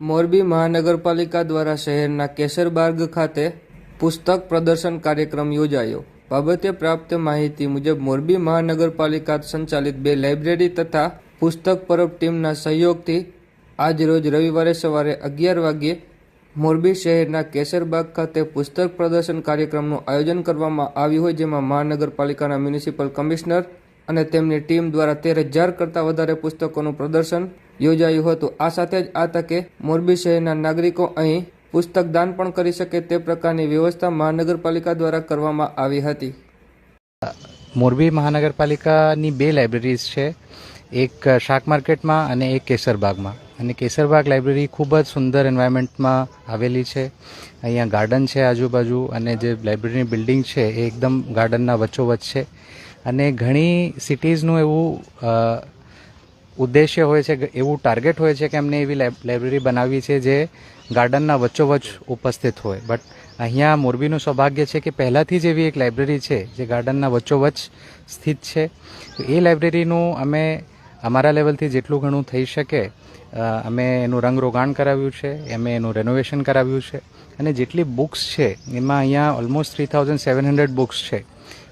મોરબી મહાનગરપાલિકા દ્વારા શહેરના કેસરબાગ ખાતે પુસ્તક પ્રદર્શન કાર્યક્રમ યોજાયો. બાબતે પ્રાપ્ત માહિતી મુજબ મોરબી મહાનગરપાલિકા સંચાલિત બે લાઇબ્રેરી તથા પુસ્તક પરબ ટીમના સહયોગથી આજ રોજ રવિવારે સવારે અગિયાર વાગ્યે મોરબી શહેરના કેસરબાગ ખાતે પુસ્તક પ્રદર્શન કાર્યક્રમનું આયોજન કરવામાં આવ્યું હોય જેમાં મહાનગરપાલિકાના મ્યુનિસિપલ કમિશનર અને તેમની ટીમ દ્વારા તેર હજાર કરતાં વધારે પુસ્તકોનું પ્રદર્શન યોજાયું હતું. આ સાથે જ આ તકે મોરબી શહેરના નાગરિકો અહીં પુસ્તક દાન પણ કરી શકે તે પ્રકારની વ્યવસ્થા મહાનગરપાલિકા દ્વારા કરવામાં આવી હતી. મોરબી મહાનગરપાલિકાની બે લાઇબ્રેરીઝ છે. એક શાક માર્કેટમાં અને એક કેસરબાગમાં અને કેસરબાગ લાઇબ્રેરી ખૂબ જ સુંદર એન્વાયરમેન્ટમાં આવેલી છે. અહીંયા ગાર્ડન છે આજુબાજુ અને જે લાઇબ્રેરીની બિલ્ડિંગ છે એ એકદમ ગાર્ડનના વચ્ચોવચ્ચ છે. અને ઘણી સિટીઝનું એવું ઉદ્દેશ્ય હોય છે, એવું ટાર્ગેટ હોય છે કે અમને એવી લાઇબ્રેરી બનાવવી છે જે ગાર્ડનના વચ્ચોવચ્ચ ઉપસ્થિત હોય. બટ અહીંયા મોરબીનું સૌભાગ્ય છે કે પહેલાંથી જ એવી એક લાઇબ્રેરી છે જે ગાર્ડનના વચ્ચોવચ્ચ સ્થિત છે. એ લાઇબ્રેરીનું અમે અમારા લેવલથી જેટલું ઘણું થઈ શકે અમે એનું રંગ રોગાણ કરાવ્યું છે, અમે એનું રેનોવેશન કરાવ્યું છે. અને જેટલી બુક્સ છે, એમાં અહીંયા almost three thousand seven hundred books છે.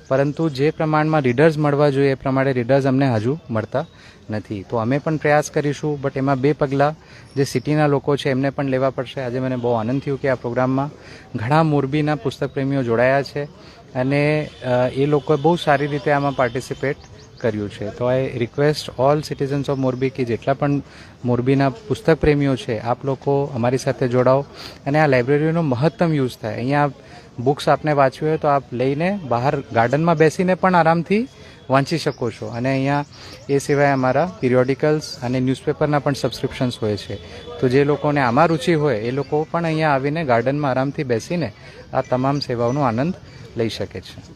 પરંતુ જે પ્રમાણમાં રીડર્સ મળવા જોઈએ એ પ્રમાણે રીડર્સ અમને હજુ મળતા નથી. તો અમે પણ પ્રયાસ કરીશું બટ એમાં બે પગલાં જે સિટીના લોકો છે એમને પણ લેવા પડશે. આજે મને બહુ આનંદ થયો કે આ પ્રોગ્રામમાં ઘણા મોરબીના પુસ્તક પ્રેમીઓ જોડાયા છે. અને એ લોકોએ બહુ સારી રીતે આમાં પાર્ટિસિપેટ કર્યું છે. તો I request all citizens of Morbi કે જેટલા પણ મોરબીના પુસ્તક પ્રેમીઓ છે, આપ લોકો અમારી સાથે જોડાઓ. અને આ લાઇબ્રેરીનો મહત્તમ યુઝ થાય. અહીંયા બુક્સ આપને વાંચવી હોય તો આપ લઈને બહાર ગાર્ડનમાં બેસીને પણ આરામથી વાંચી શકો છો. અને અહીંયા એ સિવાય અમારા પિરિયોડિકલ્સ અને ન્યૂઝપેપરના પણ સબસ્ક્રિપ્શન્સ હોય છે. તો જે લોકોને આમાં રુચિ હોય, એ લોકો પણ અહીંયા આવીને ગાર્ડનમાં આરામથી બેસીને આ તમામ સેવાઓનો આનંદ લઈ શકે છે.